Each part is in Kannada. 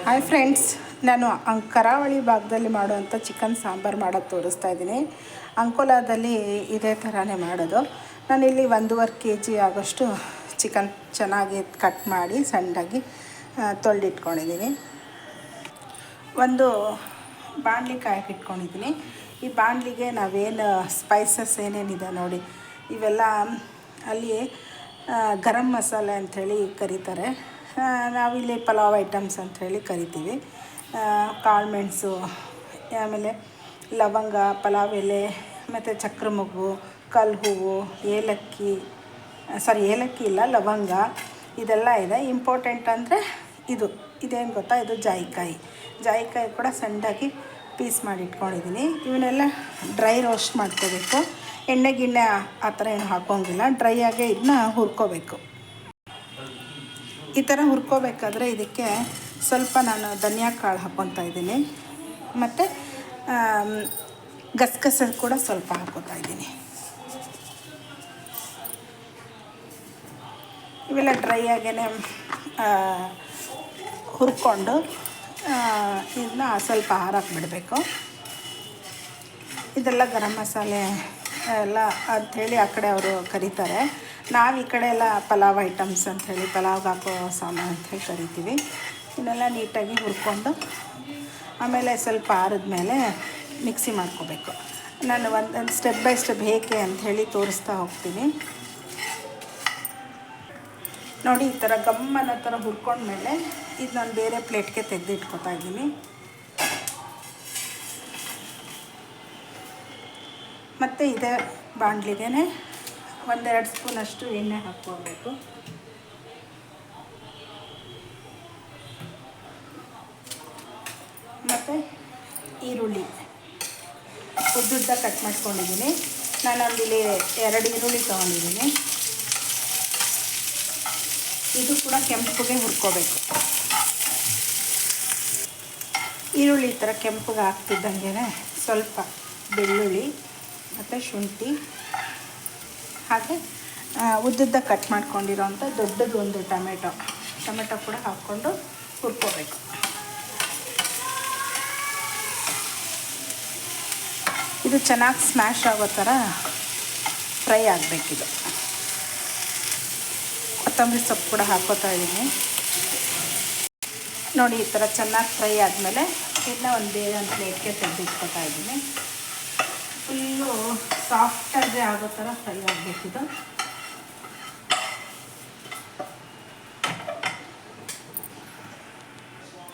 ಹಾಯ್ ಫ್ರೆಂಡ್ಸ್ ನಾನು ಕರಾವಳಿ ಭಾಗದಲ್ಲಿ ಮಾಡುವಂಥ ಚಿಕನ್ ಸಾಂಬಾರು ಮಾಡೋದು ತೋರಿಸ್ತಾ ಇದ್ದೀನಿ. ಅಂಕೋಲಾದಲ್ಲಿ ಇದೇ ಥರನೇ ಮಾಡೋದು. ನಾನಿಲ್ಲಿ ಒಂದೂವರೆ ಕೆ ಜಿ ಆಗೋಷ್ಟು ಚಿಕನ್ ಚೆನ್ನಾಗಿ ಕಟ್ ಮಾಡಿ ಸಣ್ಣಾಗಿ ತೊಳ್ದಿಟ್ಕೊಂಡಿದ್ದೀನಿ. ಒಂದು ಬಾಣಲಿ ಕಾಯಕ್ಕಿಟ್ಕೊಂಡಿದ್ದೀನಿ ಈ ಬಾಣಲಿಗೆ ನಾವೇನು ಸ್ಪೈಸಸ್ ಏನೇನಿದೆ ನೋಡಿ, ಇವೆಲ್ಲ ಅಲ್ಲಿ ಗರಂ ಮಸಾಲೆ ಅಂಥೇಳಿ ಕರೀತಾರೆ. ನಾವಿಲ್ಲಿ ಪಲಾವ್ ಐಟಮ್ಸ್ ಅಂತ ಹೇಳಿ ಕರಿತೀವಿ. ಕಾಳು ಮೆಣಸು, ಆಮೇಲೆ ಲವಂಗ, ಪಲಾವ್ ಎಲೆ, ಮತ್ತು ಚಕ್ರ ಮಗು ಕಲ್ಲು ಹೂವು, ಏಲಕ್ಕಿ ಸಾರಿ ಏಲಕ್ಕಿ ಇಲ್ಲ, ಲವಂಗ, ಇದೆಲ್ಲ ಇದೆ. ಇಂಪಾರ್ಟೆಂಟ್ ಅಂದರೆ ಇದು. ಇದೇನು ಗೊತ್ತಾ? ಇದು ಜಾಯಿಕಾಯಿ. ಜಾಯಿಕಾಯಿ ಕೂಡ ಸಣ್ಣದಾಗಿ ಪೀಸ್ ಮಾಡಿ ಇಟ್ಕೊಂಡಿದ್ದೀನಿ ಇವನ್ನೆಲ್ಲ ಡ್ರೈ ರೋಸ್ಟ್ ಮಾಡ್ಕೋಬೇಕು. ಎಣ್ಣೆ ಗಿಣ್ಣೆ ಆ ಥರ ಏನು ಹಾಕೋಂಗಿಲ್ಲ ಡ್ರೈ ಆಗೇ ಇದನ್ನ ಹುರ್ಕೋಬೇಕು. ಈ ಥರ ಹುರ್ಕೋಬೇಕಾದ್ರೆ ಇದಕ್ಕೆ ಸ್ವಲ್ಪ ನಾನು ಧನಿಯಾ ಕಾಳು ಹಾಕ್ಕೊತಾ ಇದ್ದೀನಿ. ಮತ್ತು ಗಸಗಸೆ ಕೂಡ ಸ್ವಲ್ಪ ಹಾಕ್ಕೋತಾ ಇದ್ದೀನಿ. ಇವೆಲ್ಲ ಡ್ರೈ ಆಗೇ ಹುರ್ಕೊಂಡು ಇದನ್ನ ಸ್ವಲ್ಪ ಹಾರಕ್ಕೆ ಬಿಡಬೇಕು ಇದೆಲ್ಲ ಗರಂ ಮಸಾಲೆ ಎಲ್ಲ ಅಂಥೇಳಿ ಆ ಕಡೆ ಅವರು ಕರೀತಾರೆ. ನಾವು ಈ ಕಡೆ ಎಲ್ಲ ಪಲಾವ್ ಐಟಮ್ಸ್ ಅಂಥೇಳಿ ಪಲಾವ್ಗೆ ಹಾಕೋ ಸಾಮಾನು ಅಂಥೇಳಿ ಕರಿತೀವಿ. ಇದನ್ನೆಲ್ಲ ನೀಟಾಗಿ ಹುರ್ಕೊಂಡು, ಆಮೇಲೆ ಸ್ವಲ್ಪ ಆರಿದ್ಮೇಲೆ ಮಿಕ್ಸಿ ಮಾಡ್ಕೋಬೇಕು. ನಾನು ಒಂದೊಂದು ಸ್ಟೆಪ್ ಬೈ ಸ್ಟೆಪ್ ಹೇಗೆ ಅಂಥೇಳಿ ತೋರಿಸ್ತಾ ಹೋಗ್ತೀನಿ. ನೋಡಿ, ಈ ಥರ ಗಮ್ಮನ ಥರ ಹುರ್ಕೊಂಡ್ಮೇಲೆ ಇದು ನಾನು ಬೇರೆ ಪ್ಲೇಟ್ಗೆ ತೆಗೆದು ಇಟ್ಕೊತಾ ಇದ್ದೀನಿ. ಮತ್ತು ಇದೇ ಬಾಣಲಿಗೆ ಒಂದೆರಡು ಸ್ಪೂನಷ್ಟು ಎಣ್ಣೆ ಹಾಕ್ಕೊಳ್ಬೇಕು. ಮತ್ತು ಈರುಳ್ಳಿ. ಉದ್ದುದ್ದ ಕಟ್ ಮಾಡ್ಕೊಂಡಿದ್ದೀನಿ. ನಾನೊಂದಿಲ್ಲಿ ಎರಡು ಈರುಳ್ಳಿ ತೊಗೊಂಡಿದ್ದೀನಿ. ಇದು ಕೂಡ ಕೆಂಪಗೆ ಹುರ್ಕೋಬೇಕು. ಈರುಳ್ಳಿ ಈ ಥರ ಕೆಂಪಗೆ ಹಾಕ್ತಿದ್ದಂಗೆ ಸ್ವಲ್ಪ ಬೆಳ್ಳುಳ್ಳಿ ಮತ್ತು ಶುಂಠಿ ಹಾಗೆ ಉದ್ದುದ್ದ ಕಟ್ ಮಾಡ್ಕೊಂಡಿರೋಂಥ ದೊಡ್ಡದು ಒಂದು ಟೊಮೆಟೊ. ಟೊಮೆಟೊ ಕೂಡ ಹಾಕ್ಕೊಂಡು ಹುರ್ಕೋಬೇಕು. ಇದು ಚೆನ್ನಾಗಿ ಸ್ಮ್ಯಾಶ್ ಆಗೋ ಥರ ಫ್ರೈ ಆಗಬೇಕಿದು. ಕೊತ್ತಂಬರಿ ಸೊಪ್ಪು ಕೂಡ ಹಾಕೋತಾ ಇದ್ದೀನಿ. ನೋಡಿ, ಈ ಥರ ಚೆನ್ನಾಗಿ ಫ್ರೈ ಆದಮೇಲೆ, ಇನ್ನೂ ಒಂದು ಬೇರೆ ಒಂದು ಪ್ಲೇಟ್ಗೆ ತೆಗೆದಿಟ್ಕೊತಾ ಇದ್ದೀನಿ. ಫುಲ್ಲು ಸಾಫ್ಟಾಗಿ ಆಗೋ ಥರ ಫ್ರೈ ಆಗಬೇಕಿದು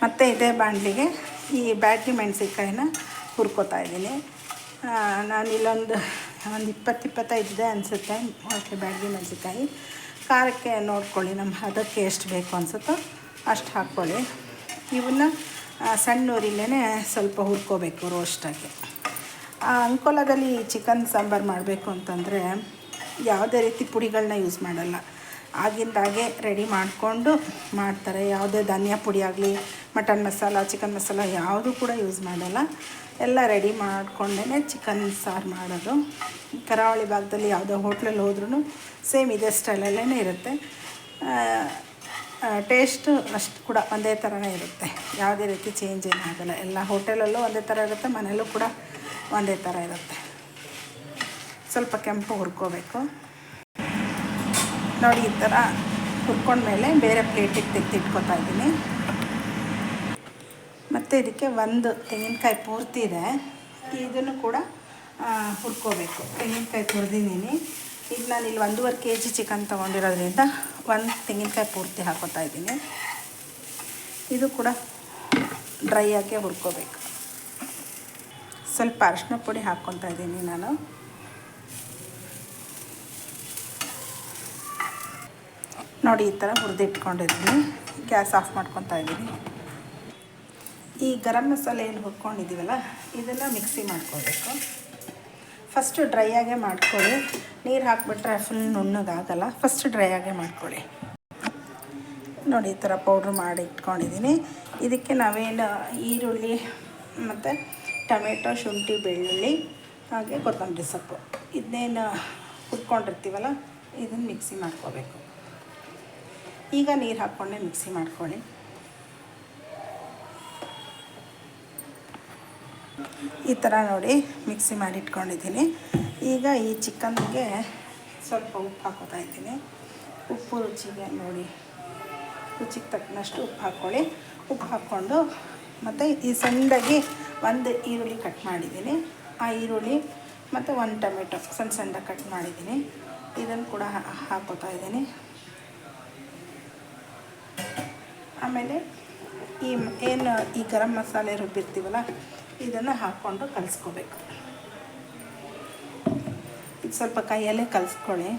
ಮತ್ತು ಇದೇ ಬಾಣಲಿಗೆ ಈ ಬ್ಯಾಟ್ರಿ ಮೆಣಸಿನ್ಕಾಯಿನ ಹುರ್ಕೋತಾ ಇದ್ದೀನಿ. ನಾನು ಇಲ್ಲೊಂದು ಒಂದು ಇಪ್ಪತ್ತು ಇಪ್ಪತ್ತೈದು ಇದೆ ಅನಿಸುತ್ತೆ. ಓಕೆ ಬ್ಯಾಡ್ಗಿ ಮೆಣಸಿನ್ಕಾಯಿ. ಖಾರಕ್ಕೆ ನೋಡ್ಕೊಳ್ಳಿ ನಮ್ಮ ಅದಕ್ಕೆ ಎಷ್ಟು ಬೇಕು ಅನಿಸುತ್ತೋ ಅಷ್ಟು ಹಾಕ್ಕೊಳ್ಳಿ. ಇವನ್ನ ಸಣ್ಣ ಊರಿಲ್ಲೇ ಸ್ವಲ್ಪ ಹುರ್ಕೋಬೇಕು ರೋಸ್ಟಾಗಿ ಅಂಕೋಲಾದಲ್ಲಿ ಚಿಕನ್ ಸಾಂಬಾರು ಮಾಡಬೇಕು ಅಂತಂದರೆ ಯಾವುದೇ ರೀತಿ ಪುಡಿಗಳನ್ನ ಯೂಸ್ ಮಾಡಲ್ಲ. ಆಗಿಂದಾಗೆ ರೆಡಿ ಮಾಡಿಕೊಂಡು ಮಾಡ್ತಾರೆ. ಯಾವುದೇ ಧನಿಯಾ ಪುಡಿ ಆಗಲಿ, ಮಟನ್ ಮಸಾಲ, ಚಿಕನ್ ಮಸಾಲ ಯಾವುದೂ ಕೂಡ ಯೂಸ್ ಮಾಡಲ್ಲ. ಎಲ್ಲ ರೆಡಿ ಮಾಡಿಕೊಂಡೇ ಚಿಕನ್ ಸಾರು ಮಾಡೋದು. ಕರಾವಳಿ ಭಾಗದಲ್ಲಿ ಯಾವುದೇ ಹೋಟ್ಲಲ್ಲಿ ಹೋದ್ರೂ ಸೇಮ್ ಇದೇ ಸ್ಟೈಲಲ್ಲೇ ಇರುತ್ತೆ. ಟೇಸ್ಟು ಅಷ್ಟು ಕೂಡ ಒಂದೇ ಥರನೇ ಇರುತ್ತೆ. ಯಾವುದೇ ರೀತಿ ಚೇಂಜ್ ಏನಾಗಲ್ಲ ಎಲ್ಲ ಹೋಟೆಲಲ್ಲೂ ಒಂದೇ ಥರ ಇರುತ್ತೆ, ಮನೆಯಲ್ಲೂ ಕೂಡ ಒಂದೇ ಥರ ಇರುತ್ತೆ. ಸ್ವಲ್ಪ ಕೆಂಪು ಹುರ್ಕೋಬೇಕು. ನೋಡಿ ಈ ಥರ ಹುರ್ಕೊಂಡ್ಮೇಲೆ ಬೇರೆ ಪ್ಲೇಟಿಗೆ ತೆಗೆದಿಟ್ಕೊತಾ ಇದ್ದೀನಿ. ಮತ್ತು ಇದಕ್ಕೆ ಒಂದು ತೆಂಗಿನಕಾಯಿ ಪೂರ್ತಿ ಇದೆ. ಇದನ್ನು ಕೂಡ ಹುರ್ಕೋಬೇಕು. ತೆಂಗಿನಕಾಯಿ ಹುರಿದಿದ್ದೀನಿ. ಈಗ ನಾನು ಇಲ್ಲಿ ಒಂದೂವರೆ ಕೆ ಜಿ ಚಿಕನ್ ತೊಗೊಂಡಿರೋದ್ರಿಂದ ಒಂದು ತೆಂಗಿನಕಾಯಿ ಪೂರ್ತಿ ಹಾಕೋತಾ ಇದ್ದೀನಿ. ಇದು ಕೂಡ ಡ್ರೈ ಆಗಿ ಹುರ್ಕೋಬೇಕು. ಸ್ವಲ್ಪ ಅರಿಶಿನ ಪುಡಿ ಹಾಕ್ಕೊತಾ ಇದ್ದೀನಿ ನಾನು. ನೋಡಿ, ಈ ಥರ ಹುರಿದಿಟ್ಕೊಂಡಿದ್ದೀನಿ. ಗ್ಯಾಸ್ ಆಫ್ ಮಾಡ್ಕೊತಾ ಇದ್ದೀನಿ. ಈ ಗರಂ ಮಸಾಲೆ ಏನು ಹುರ್ಕೊಂಡಿದ್ದೀವಲ್ಲ, ಇದನ್ನು ಮಿಕ್ಸಿ ಮಾಡ್ಕೋಬೇಕು ಫಸ್ಟು ಡ್ರೈ ಆಗೇ ಮಾಡ್ಕೊಳ್ಳಿ. ನೀರು ಹಾಕಿಬಿಟ್ರೆ ಫುಲ್ ನುಣ್ಣಗಾಗಲ್ಲ. ಫಸ್ಟ್ ಡ್ರೈ ಆಗೇ ಮಾಡ್ಕೊಳ್ಳಿ. ನೋಡಿ, ಈ ಥರ ಪೌಡ್ರ್ ಮಾಡಿ ಇಟ್ಕೊಂಡಿದ್ದೀನಿ. ಇದಕ್ಕೆ ನಾವೇನು ಈರುಳ್ಳಿ ಮತ್ತು ಟೊಮೆಟೊ, ಶುಂಠಿ, ಬೆಳ್ಳುಳ್ಳಿ, ಹಾಗೆ ಕೊತ್ತಂಬರಿ ಸೊಪ್ಪು. ಇದನ್ನೇನು ಹುರ್ಕೊಂಡಿರ್ತೀವಲ್ಲ, ಇದನ್ನು ಮಿಕ್ಸಿ ಮಾಡ್ಕೋಬೇಕು. ಈಗ ನೀರು ಹಾಕ್ಕೊಂಡೆ ಮಿಕ್ಸಿ ಮಾಡ್ಕೊಳ್ಳಿ. ಈ ಥರ ನೋಡಿ ಮಿಕ್ಸಿ ಮಾಡಿಟ್ಕೊಂಡಿದ್ದೀನಿ. ಈಗ ಈ ಚಿಕನ್ಗೆ ಸ್ವಲ್ಪ ಉಪ್ಪು ಹಾಕೋತಾ ಇದ್ದೀನಿ. ಉಪ್ಪು ರುಚಿಗೆ ನೋಡಿ. ರುಚಿಗೆ ತಕ್ಕನಷ್ಟು ಉಪ್ಪು ಹಾಕ್ಕೊಳ್ಳಿ ಉಪ್ಪು ಹಾಕ್ಕೊಂಡು ಮತ್ತು ಈ ಸಣ್ಣದಾಗಿ ಒಂದು ಈರುಳ್ಳಿ ಕಟ್ ಮಾಡಿದ್ದೀನಿ. ಆ ಈರುಳ್ಳಿ ಮತ್ತು ಒಂದು ಟೊಮೆಟೊ ಸಣ್ಣ ಸಣ್ಣ ಕಟ್ ಮಾಡಿದ್ದೀನಿ. ಇದನ್ನು ಕೂಡ ಹಾಕೋತಾ ಇದ್ದೀನಿ. ಆಮೇಲೆ ಈ ಏನು ಈ ಗರಂ ಮಸಾಲೆ ರುಬ್ಬಿರ್ತೀವಲ್ಲ, ಇದನ್ನು ಹಾಕ್ಕೊಂಡು ಕಲಸ್ಕೋಬೇಕು. ಇದು ಸ್ವಲ್ಪ ಕೈಯಲ್ಲೇ ಕಲಿಸ್ಕೊಳ್ಳಿ.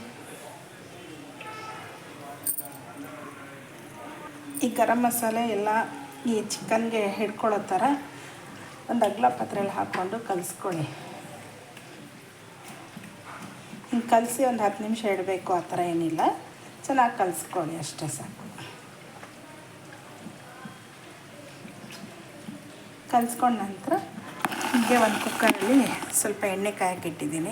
ಈ ಗರಂ ಮಸಾಲೆ ಎಲ್ಲ ಈ ಚಿಕನ್ಗೆ ಹಿಡ್ಕೊಳ್ಳೋ ಥರ ಒಂದು ಅಗ್ಲ ಪಾತ್ರೆಯಲ್ಲಿ ಹಾಕ್ಕೊಂಡು ಕಲಿಸ್ಕೊಳ್ಳಿ. ಹಿಂಗೆ ಕಲಸಿ ಒಂದು ಹತ್ತು ನಿಮಿಷ ಇಡಬೇಕು, ಆ ಥರ ಏನಿಲ್ಲ. ಚೆನ್ನಾಗಿ ಕಲಿಸ್ಕೊಳ್ಳಿ, ಅಷ್ಟೇ ಸಾಕು. ಕಲಿಸ್ಕೊಂಡ ನಂತರ ಹೀಗೆ ಒಂದು ಕುಕ್ಕರಲ್ಲಿ ಸ್ವಲ್ಪ ಎಣ್ಣೆ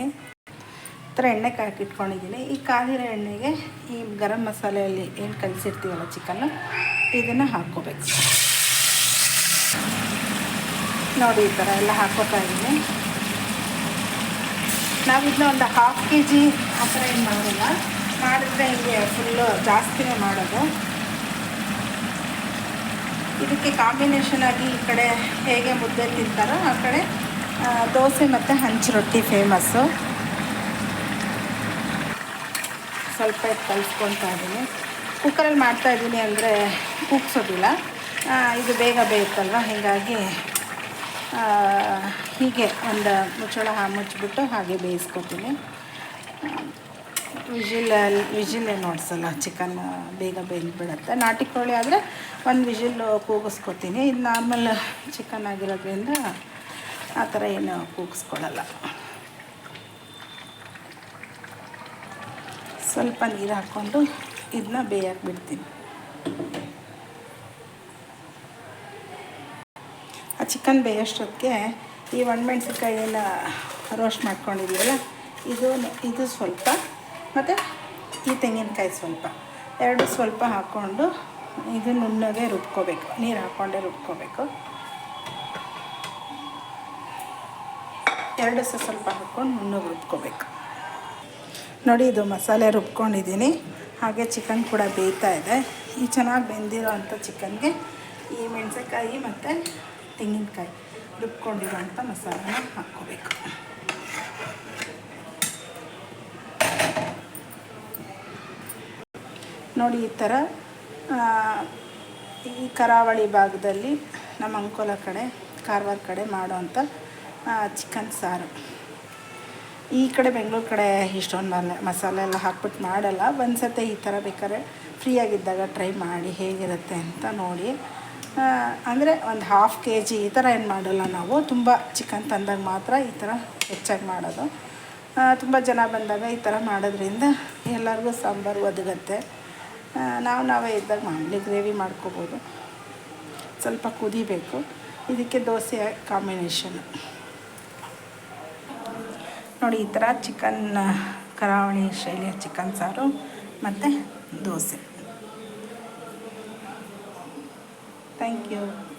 ಈ ಥರ ಎಣ್ಣೆ ಕಾಯಕ್ಕಿಟ್ಕೊಂಡಿದ್ದೀನಿ ಈ ಕಾದಿರೋ ಎಣ್ಣೆಗೆ ಈ ಗರಂ ಮಸಾಲೆಯಲ್ಲಿ ಏನು ಕಲಿಸಿರ್ತೀವಲ್ಲ ಚಿಕನ್ನು, ಇದನ್ನು ಹಾಕ್ಕೋಬೇಕು. ನೋಡಿ ಈ ಥರ ಎಲ್ಲ ಹಾಕೋತಾ ಇದ್ದೀನಿ. ನಾವು ಇದನ್ನ ಒಂದು ಹಾಫ್ ಕೆ ಜಿ ಆ ಥರ ಏನು ಮಾಡೋಲ್ಲ. ಮಾಡಿದ್ರೆ ಹಿಂಗೆ ಫುಲ್ಲು ಜಾಸ್ತಿನೇ ಮಾಡೋದು. ಇದಕ್ಕೆ ಕಾಂಬಿನೇಷನ್ ಆಗಿ ಈ ಕಡೆ ಹೇಗೆ ಮುದ್ದೆ ತಿಂತಾರೋ ಆ ಕಡೆ ದೋಸೆ ಮತ್ತು ಹಂಚು ರೊಟ್ಟಿ ಫೇಮಸ್ಸು ಸ್ವಲ್ಪ ಕಲಿಸ್ಕೊತಾ ಇದ್ದೀನಿ. ಕುಕ್ಕರಲ್ಲಿ ಮಾಡ್ತಾ ಇದ್ದೀನಿ ಅಂದರೆ ಕೂಗ್ಸೋದಿಲ್ಲ ಇದು ಬೇಗ ಬೇಯುತ್ತಲ್ವ? ಹೀಗಾಗಿ ಹೀಗೆ ಒಂದು ಮುಚ್ಚಳ ಮುಚ್ಚಿಬಿಟ್ಟು ಹಾಗೆ ಬೇಯಿಸ್ಕೊತೀನಿ. ವಿಜಿಲ್ ವಿಜಿಲ್ ನೋಡ್ಸಲ್ಲ ಚಿಕನ್ ಬೇಗ ಬೇಯಿಬಿಡುತ್ತೆ ನಾಟಿ ಕೋಳಿ ಆದರೆ ಒಂದು ವಿಜಿಲ್ ಕೂಗಿಸ್ಕೊತೀನಿ. ಇದು ನಾರ್ಮಲ್ ಚಿಕನ್ ಆಗಿರೋದ್ರಿಂದ ಆ ಥರ ಏನು ಕೂಗಿಸ್ಕೊಳ್ಳಲ್ಲ ಸ್ವಲ್ಪ ನೀರು ಹಾಕ್ಕೊಂಡು ಇದನ್ನ ಬೇಯಕ್ಕೆ ಬಿಡ್ತೀನಿ ಆ ಚಿಕನ್ ಬೇಯೋಷ್ಟೊತ್ತಿಗೆ ಈ ಎಲ್ಲ ರೋಸ್ಟ್ ಮಾಡ್ಕೊಂಡಿದ್ದೀವಲ್ಲ, ಇದು ಇದು ಸ್ವಲ್ಪ, ಮತ್ತು ಈ ತೆಂಗಿನಕಾಯಿ ಸ್ವಲ್ಪ. ಎರಡು ಸ್ವಲ್ಪ ಹಾಕ್ಕೊಂಡು ಇದು ನುಣ್ಣಗೆ ರುಬ್ಕೋಬೇಕು. ನೀರು ಹಾಕ್ಕೊಂಡೇ ರುಬ್ಕೋಬೇಕು. ಎರಡು ಸಹ ಸ್ವಲ್ಪ ಹಾಕ್ಕೊಂಡು ನುಣ್ಣಗೆ ರುಬ್ಕೋಬೇಕು. ನೋಡಿ, ಇದು ಮಸಾಲೆ ರುಬ್ಕೊಂಡಿದ್ದೀನಿ. ಹಾಗೆ ಚಿಕನ್ ಕೂಡ ಬೇಯ್ತಾ ಇದೆ. ಈ ಚೆನ್ನಾಗಿ ಬೆಂದಿರೋ ಅಂಥ ಚಿಕನ್ಗೆ ಈ ಮೆಣಸಿನ್ಕಾಯಿ ಮತ್ತು ತೆಂಗಿನಕಾಯಿ ರುಬ್ಕೊಂಡಿರೋಂಥ ಮಸಾಲನ ಹಾಕ್ಕೋಬೇಕು. ನೋಡಿ ಈ ಥರ ಈ ಕರಾವಳಿ ಭಾಗದಲ್ಲಿ ನಮ್ಮ ಅಂಕೋಲ ಕಡೆ, ಕಾರವಾರ ಕಡೆ ಮಾಡೋವಂಥ ಚಿಕನ್ ಸಾರು. ಈ ಕಡೆ ಬೆಂಗಳೂರು ಕಡೆ ಇಷ್ಟೊಂದು ಮಲೆ, ಮಸಾಲೆ ಎಲ್ಲ ಹಾಕ್ಬಿಟ್ಟು ಮಾಡಲ್ಲ. ಒಂದು ಸತಿ ಈ ಥರ ಬೇಕಾದ್ರೆ ಫ್ರೀಯಾಗಿದ್ದಾಗ ಟ್ರೈ ಮಾಡಿ ಹೇಗಿರುತ್ತೆ ಅಂತ ನೋಡಿ. ಅಂದರೆ ಒಂದು ಹಾಫ್ ಕೆ ಜಿ ಈ ಥರ ಏನು ಮಾಡೋಲ್ಲ ನಾವು. ತುಂಬ ಚಿಕನ್ ತಂದಾಗ ಮಾತ್ರ ಈ ಥರ ಹೆಚ್ಚಾಗಿ ಮಾಡೋದು. ತುಂಬ ಜನ ಬಂದಾಗ ಈ ಥರ ಮಾಡೋದ್ರಿಂದ ಎಲ್ಲರಿಗೂ ಸಾಂಬಾರು ಒದಗತ್ತೆ. ನಾವು ನಾವೇ ಇದ್ದಾಗ ಮಾಮೂಲಿ ಗ್ರೇವಿ ಮಾಡ್ಕೋಬೋದು. ಸ್ವಲ್ಪ ಕುದಿಬೇಕು. ಇದಕ್ಕೆ ದೋಸೆ ಕಾಂಬಿನೇಷನ್ ನೋಡಿ, ಈ ಥರ ಚಿಕನ್ ಕರಾವಳಿ ಶೈಲಿಯ ಚಿಕನ್ ಸಾರು ಮತ್ತು ದೋಸೆ. Thank you.